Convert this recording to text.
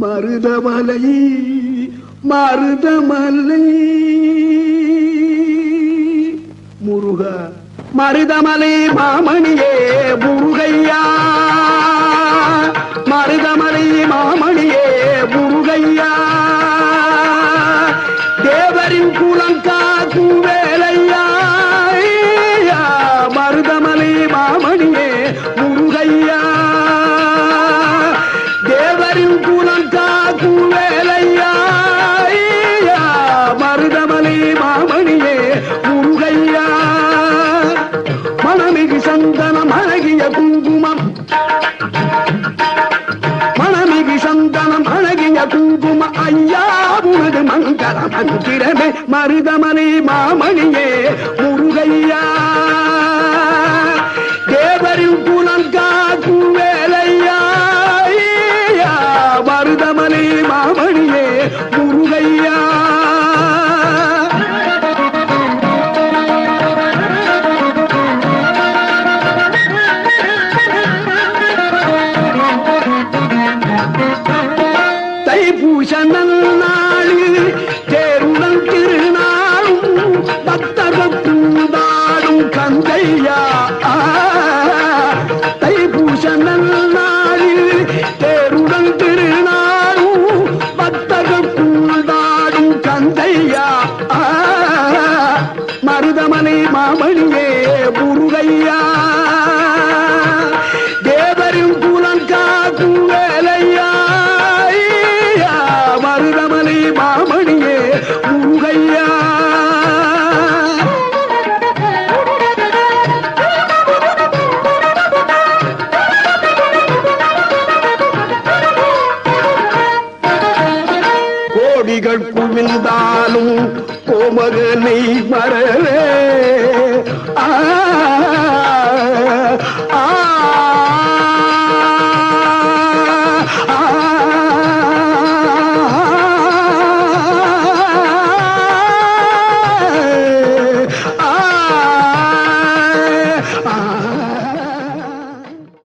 மருதமலை மருதமலை. முருகா மருதமலை மாமணியே முருகை மனைவி சந்தனம் அழகிய குங்குமம். மணமிகு சந்தனம் அழகிய குங்கும ஐயா உனது மங்கள மந்திரமே மருதமணி மாமணியே முருகையா. தேவரின் குலம் காக்கும் வேலையா மருதமணி மாமணியே முருகையா. தைப்பூச நன்னாளில் தேருடன் திருநாளும் பக்தர்கள் பூந்தாடும் கந்தையா ஆ, தைப்பூச நன்னாளில் தேருடன் திருநாளும் பக்தர்கள் பூந்தாடும் கந்தையா ஆ, மருதமலை மாமணியே முருகையா கோடிகள் குவிந்தாலும் கோமகனை மறவே.